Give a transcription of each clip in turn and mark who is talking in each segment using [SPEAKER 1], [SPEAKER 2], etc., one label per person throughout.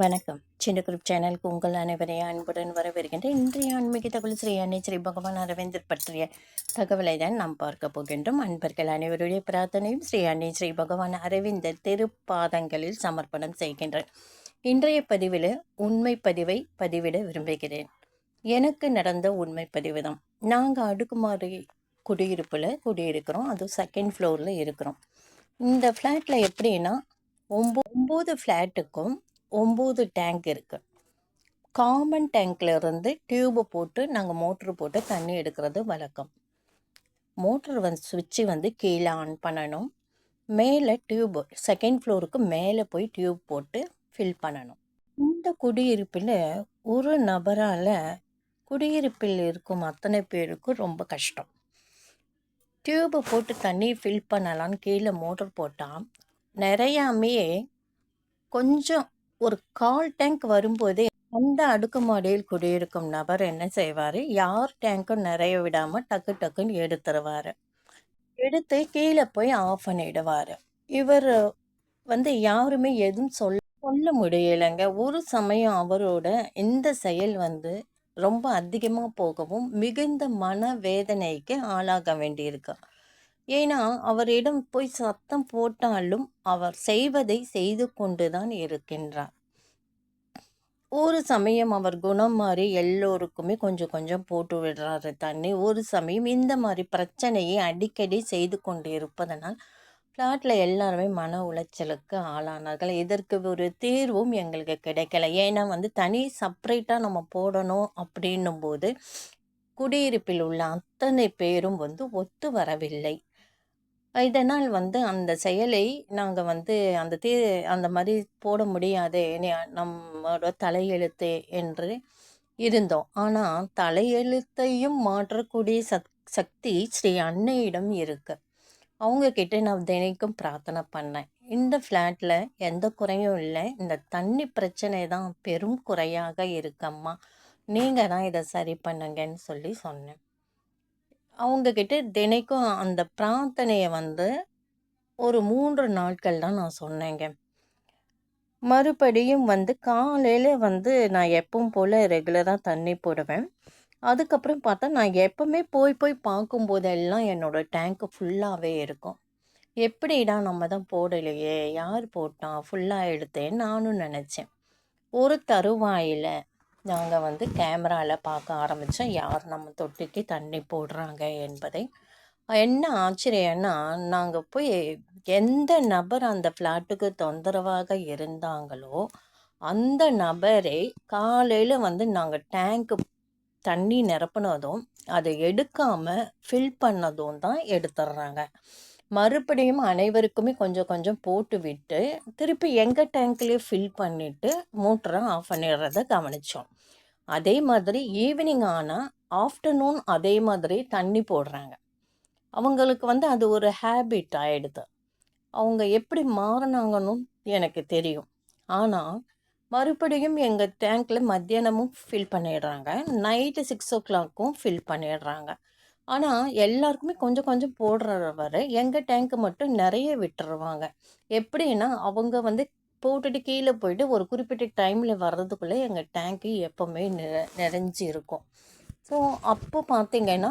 [SPEAKER 1] வணக்கம். சின்ன குரூப் சேனலுக்கு உங்கள் அனைவரையும் அன்புடன் வரவேற்கின்ற இன்றைய ஆன்மீக தகவல் ஸ்ரீ அன்னை ஸ்ரீ பகவான் அரவிந்தர் பற்றிய தகவலை தான் நாம் பார்க்க போகின்றோம். அன்பர்கள் அனைவருடைய பிரார்த்தனையும் ஸ்ரீ அன்னை ஸ்ரீ பகவான் அரவிந்தர் திருப்பாதங்களில் சமர்ப்பணம் செய்கின்றேன் இன்றைய பதிவில் உண்மை பதிவை பதிவிட விரும்புகிறேன். எனக்கு நடந்த உண்மை பதிவு தான். நாங்கள் அடுக்குமாறு குடியிருப்பில் குடியிருக்கிறோம். அதுவும் செகண்ட் ஃப்ளோரில் இருக்கிறோம். இந்த ஃப்ளாட்டில் எப்படின்னா ஒம்போ ஒம்பது ஃப்ளாட்டுக்கும் ஒம்பது டேங்க் இருக்குது காமன் டேங்க்ல இருந்து டியூபை போட்டு நாங்கள் மோட்ரு போட்டு தண்ணி எடுக்கிறது வழக்கம். மோட்ரு வந்து சுவிட்சு வந்து கீழே ஆன் பண்ணணும். மேலே டியூப் செகண்ட் ஃப்ளோருக்கு மேலே போய் டியூப் போட்டு ஃபில் பண்ணணும். இந்த குடியிருப்பில் ஒரு நபரால் குடியிருப்பில் இருக்கும் அத்தனை பேருக்கும் ரொம்ப கஷ்டம். டியூபை போட்டு தண்ணி ஃபில் பண்ணலான்னு கீழே மோட்டர் போட்டால் நிறையாமே கொஞ்சம் ஒரு கால் டேங்க் வரும்போதே அந்த அடுக்குமாடியில் குடியிருக்கும் நபர் என்ன செய்வார்? யார் டேங்க்கும் நிறைய விடாமல் டக்கு டக்குன்னு எடுத்துருவார். எடுத்து கீழே போய் ஆஃப் பண்ணிடுவார். இவர் வந்து யாருமே எதுவும் சொல்ல சொல்ல முடியலைங்க. ஒரு சமயம் அவரோட இந்த செயல் வந்து ரொம்ப அதிகமாக போகவும் மிகுந்த மன வேதனைக்கு ஆளாக வேண்டியிருக்கு. ஏன்னா அவரிடம் போய் சத்தம் போட்டாலும் அவர் செய்வதை செய்து கொண்டுதான் இருக்கின்றார். ஒரு சமயம் அவர் குணம் மாறி எல்லோருக்குமே கொஞ்சம் கொஞ்சம் போட்டு விடுறாரு தண்ணி. ஒரு சமயம் இந்த மாதிரி பிரச்சனையை அடிக்கடி செய்து கொண்டு இருப்பதனால் ஃப்ளாட்டில் எல்லாருமே மன உளைச்சலுக்கு ஆளானார்கள். இதற்கு ஒரு தீர்வும் எங்களுக்கு கிடைக்கல. ஏன்னா வந்து தனி செப்ரேட்டாக நம்ம போடணும் அப்படின்னும் போது குடியிருப்பில் உள்ள அத்தனை பேரும் வந்து ஒத்து வரவில்லை. இதனால் வந்து அந்த செயலை நாங்கள் வந்து அந்த தீ அந்த மாதிரி போட முடியாது நம்மளோட தலையெழுத்து என்று இருந்தோம். ஆனால் தலையெழுத்தையும் மாற்றக்கூடிய சக் சக்தி ஸ்ரீ அன்னையிடம் இருக்கு. அவங்க கிட்ட நான் தினைக்கும் பிரார்த்தனை பண்ணேன். இந்த ஃப்ளாட்டில் எந்த குறையும் இல்லை. இந்த தண்ணி பிரச்சனை தான் பெரும் குறையாக இருக்கம்மா நீங்கள் தான் இதை சரி பண்ணுங்கன்னு சொல்லி சொன்னேன். அவங்கக்கிட்ட தினைக்கும் அந்த பிரார்த்தனையை வந்து ஒரு மூன்று நாட்கள் தான் நான் சொன்னேங்க. மறுபடியும் வந்து காலையில் வந்து நான் எப்பவும் போல் ரெகுலராக தண்ணி போடுவேன். அதுக்கப்புறம் பார்த்தா நான் எப்பவுமே போய் போய் பார்க்கும்போதெல்லாம் என்னோடய டேங்க்கு ஃபுல்லாகவே இருக்கும். எப்படிடா நம்ம தான் போடலையே யார் போட்டான் ஃபுல்லாக எடுத்தேன் நானும் நினச்சேன். ஒரு தருவாயில் நாங்கள் வந்து கேமராவில் பார்க்க ஆரம்பித்தோம் யார் நம்ம தொட்டிக்கு தண்ணி போடுறாங்க என்பதை என்ன ஆச்சரியன்னா நாங்கள் போய் எந்த நபர் அந்த ஃப்ளாட்டுக்கு தொந்தரவாக இருந்தாங்களோ அந்த நபரை காலையில் வந்து நாங்கள் டேங்க்கு தண்ணி நிரப்புனதும் அதை எடுக்காமல் ஃபில் பண்ணதும் தான் எடுத்துடுறாங்க. மறுபடியும் அனைவருக்குமே கொஞ்சம் கொஞ்சம் போட்டு விட்டு திருப்பி எங்கள் டேங்க்லேயே ஃபில் பண்ணிவிட்டு மோட்டரை ஆஃப் பண்ணிடுறத கவனித்தோம் அதே மாதிரி ஈவினிங் ஆனால் ஆஃப்டர்நூன் அதே மாதிரி தண்ணி போடுறாங்க. அவங்களுக்கு வந்து அது ஒரு ஹேபிட் ஆகிடுது அவங்க எப்படி மாறினாங்கன்னு எனக்கு தெரியும். ஆனால் மறுபடியும் எங்கள் டேங்க்கில் மத்தியானமும் ஃபில் பண்ணிடுறாங்க. நைட்டு சிக்ஸ் ஓ கிளாக்கும் ஃபில் பண்ணிடுறாங்க. ஆனால் எல்லாருக்குமே கொஞ்சம் கொஞ்சம் போடுறவர் எங்கள் டேங்க்கு மட்டும் நிறைய விட்டுருவாங்க. எப்படின்னா அவங்க வந்து போட்டுட்டு கீழே போயிட்டு ஒரு குறிப்பிட்ட டைமில் வர்றதுக்குள்ளே எங்கள் டேங்க்கு எப்போவுமே நிற நிறைஞ்சி இருக்கும் ஸோ அப்போ பார்த்திங்கன்னா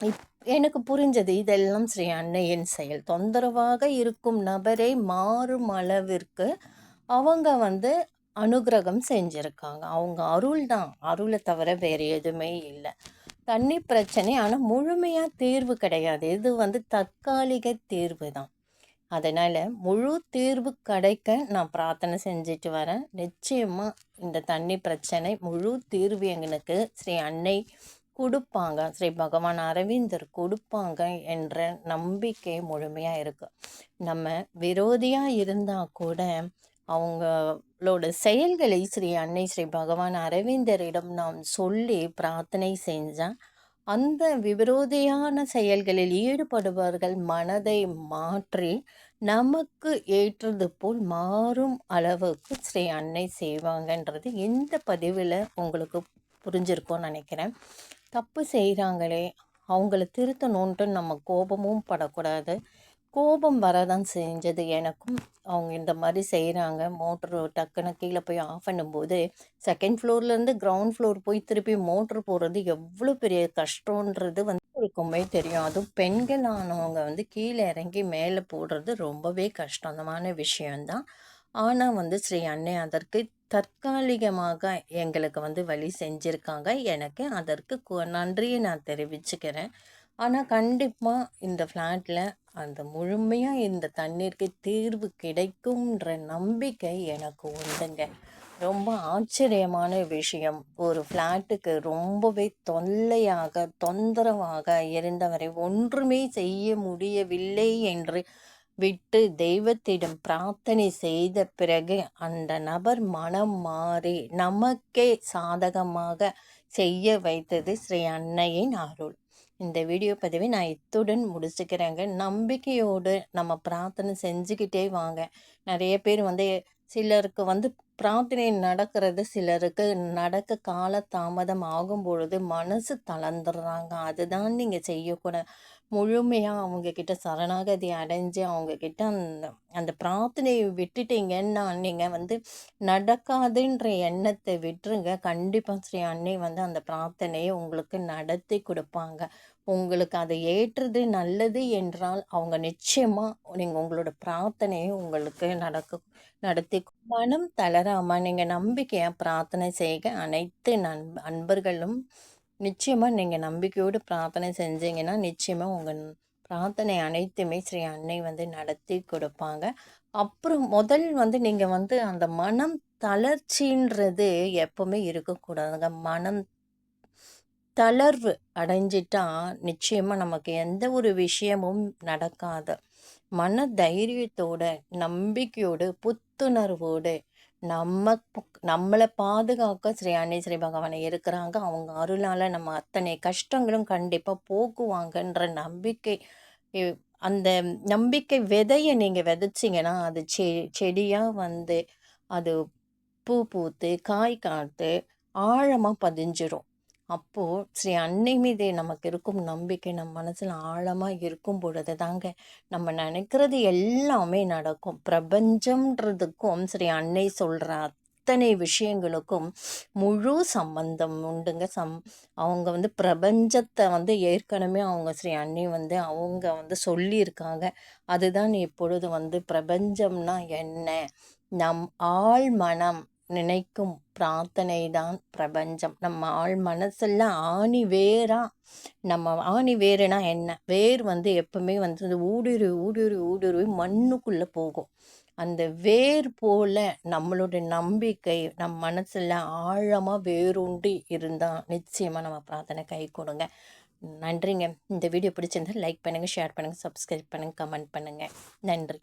[SPEAKER 1] இப் எனக்கு புரிஞ்சது இதெல்லாம் ஸ்ரீ அன்னையின் செயல். தொந்தரவாக இருக்கும் நபரை மாறும் அளவிற்கு அவங்க வந்து அனுகிரகம் செஞ்சுருக்காங்க. அவங்க அருள் தான். அருளை தவிர வேறு எதுவுமே இல்லை. தண்ணி பிரச்சனை. ஆனால் முழுமையாக தீர்வு கிடையாது. இது வந்து தற்காலிக தீர்வு தான். அதனால் முழு தீர்வு கிடைக்க நான் பிரார்த்தனை செஞ்சுட்டு வரேன். நிச்சயமாக இந்த தண்ணி பிரச்சனை முழு தீர்வு எங்களுக்கு ஸ்ரீ அன்னை கொடுப்பாங்க. ஸ்ரீ பகவான் அரவிந்தர் கொடுப்பாங்க என்ற நம்பிக்கை முழுமையாக இருக்குது நம்ம விரோதியாக இருந்தால் கூட அவங்களோட செயல்களை ஸ்ரீ அன்னை ஸ்ரீ பகவான் அரவிந்தரிடம் நாம் சொல்லி பிரார்த்தனை செஞ்சால் அந்த விரோதியான செயல்களில் ஈடுபடுபவர்கள் மனதை மாற்றி நமக்கு ஏற்றது போல் மாறும் அளவுக்கு ஸ்ரீ அன்னை செய்வாங்கன்றது இந்த பதிவில் உங்களுக்கு புரிஞ்சிருக்கும்னு நினைக்கிறேன். தப்பு செய்கிறாங்களே அவங்கள திருத்தணுன்ட்டு நம்ம கோபமும் படக்கூடாது. கோபம் வரதான் செஞ்சது எனக்கும். அவங்க இந்த மாதிரி செய்கிறாங்க மோட்ரு டக்குன்னு கீழே போய் ஆஃப் பண்ணும்போது செகண்ட் ஃப்ளோர்லேருந்து கிரவுண்ட் ஃப்ளோர் போய் திருப்பி மோட்ரு போடுறது எவ்வளோ பெரிய கஷ்டன்றது வந்து இருக்குமே தெரியும். அதுவும் பெண்களானவங்க வந்து கீழே இறங்கி மேலே போடுறது ரொம்பவே கஷ்டமான விஷயந்தான் ஆனால் வந்து ஸ்ரீ அன்னை அதற்கு தற்காலிகமாக எங்களுக்கு வந்து வழி செஞ்சுருக்காங்க. எனக்கு அதற்கு நன்றியை நான் தெரிவிச்சுக்கிறேன். ஆனால் கண்டிப்பாக இந்த ஃப்ளாட்டில் அந்த முழுமையாக இந்த தண்ணீருக்கு தீர்வு கிடைக்கும்ன்ற நம்பிக்கை எனக்கு உண்டுங்க. ரொம்ப ஆச்சரியமான விஷயம். ஒரு ஃப்ளாட்டுக்கு ரொம்பவே தொல்லையாக தொந்தரவாக இருந்தவரை ஒன்றுமே செய்ய முடியவில்லை என்று விட்டு தெய்வத்திடம் பிரார்த்தனை செய்த பிறகு அந்த நபர் மனம் மாறி நமக்கே சாதகமாக செய்ய வைத்தது ஸ்ரீ அன்னையின் அருள். இந்த வீடியோ பதிவை நான் இத்துடன் முடிச்சுக்கிறேங்க. நம்பிக்கையோடு நம்ம பிரார்த்தனை செஞ்சுக்கிட்டே வாங்க. நிறைய பேர் வந்து சிலருக்கு வந்து பிரார்த்தனை நடக்கிறது சிலருக்கு நடக்க கால தாமதம் ஆகும் பொழுது மனசு தளர்ந்துடுறாங்க. அதுதான் நீங்கள் செய்யக்கூட முழுமையாக அவங்கக்கிட்ட சரணாகதி அடைஞ்சு அவங்கக்கிட்ட அந்த அந்த பிரார்த்தனையை விட்டுட்டீங்கன்னா நீங்கள் வந்து நடக்காதுன்ற எண்ணத்தை விட்டுருங்க. கண்டிப்பாக ஸ்ரீ அன்னை வந்து அந்த பிரார்த்தனையை உங்களுக்கு நடத்தி கொடுப்பாங்க. உங்களுக்கு அதை ஏற்றது நல்லது என்றால் அவங்க நிச்சயமாக நீங்கள் உங்களோட பிரார்த்தனையை உங்களுக்கு நடக்க நடத்தி மனம் தளராமல் நீங்கள் நம்பிக்கையாக பிரார்த்தனை செய்க. அனைத்து நண் அன்பர்களும் நிச்சயமாக நீங்கள் நம்பிக்கையோடு பிரார்த்தனை செஞ்சீங்கன்னா நிச்சயமாக உங்கள் பிரார்த்தனை அனைத்துமே ஸ்ரீ அன்னை வந்து நடத்தி கொடுப்பாங்க. அப்புறம் முதல் வந்து நீங்கள் வந்து அந்த மனம் தளர்ச்சின்றது எப்பவுமே இருக்கக்கூடாதுங்க. மனம் தளர்வு அடைஞ்சிட்டா நிச்சயமாக நமக்கு எந்த ஒரு விஷயமும் நடக்காது. மன தைரியத்தோட நம்பிக்கையோடு புத்துணர்வோடு நம்ம நம்மளை பாதுகாக்க ஸ்ரீ அன்னை ஸ்ரீ பகவானை இருக்கிறாங்க. அவங்க அருளால் நம்ம அத்தனை கஷ்டங்களும் கண்டிப்பாக போக்குவாங்கன்ற நம்பிக்கை அந்த நம்பிக்கை விதையை நீங்கள் விதைச்சிங்கன்னா அது செ செடியாக வந்து அது பூ பூத்து காய் காத்து ஆழமாக பதிஞ்சிரும். அப்போது ஸ்ரீ அன்னை மீது நமக்கு இருக்கும் நம்பிக்கை நம் மனசில் ஆழமாக இருக்கும் பொழுது தாங்க நம்ம நினைக்கிறது எல்லாமே நடக்கும். பிரபஞ்சம்ன்றதுக்கும் ஸ்ரீ அன்னை சொல்கிற அத்தனை விஷயங்களுக்கும் முழு சம்பந்தம் உண்டுங்க. சம் அவங்க வந்து பிரபஞ்சத்தை வந்து ஏற்கனவே அவங்க ஸ்ரீ அன்னை வந்து அவங்க வந்து சொல்லியிருக்காங்க. அதுதான் இப்பொழுது வந்து பிரபஞ்சம்னா என்ன? நம் ஆள் மனம். நினைக்கும் பிரார்த்தனை தான் பிரபஞ்சம். நம்ம ஆள் மனசில் ஆணி வேராக நம்ம ஆணி வேறுனா என்ன? வேர் வந்து எப்பவுமே வந்து ஊடுருவி ஊடுருவி ஊடுருவி மண்ணுக்குள்ளே போகும். அந்த வேர் போல நம்மளுடைய நம்பிக்கை நம் மனசில் ஆழமாக வேரூண்டி இருந்தால் நிச்சயமாக நம்ம பிரார்த்தனை கை கொடுங்க. நன்றிங்க. இந்த வீடியோ பிடிச்சிருந்தால் லைக் பண்ணுங்கள் ஷேர் பண்ணுங்கள் சப்ஸ்கிரைப் பண்ணுங்கள் கமெண்ட் பண்ணுங்கள் நன்றி.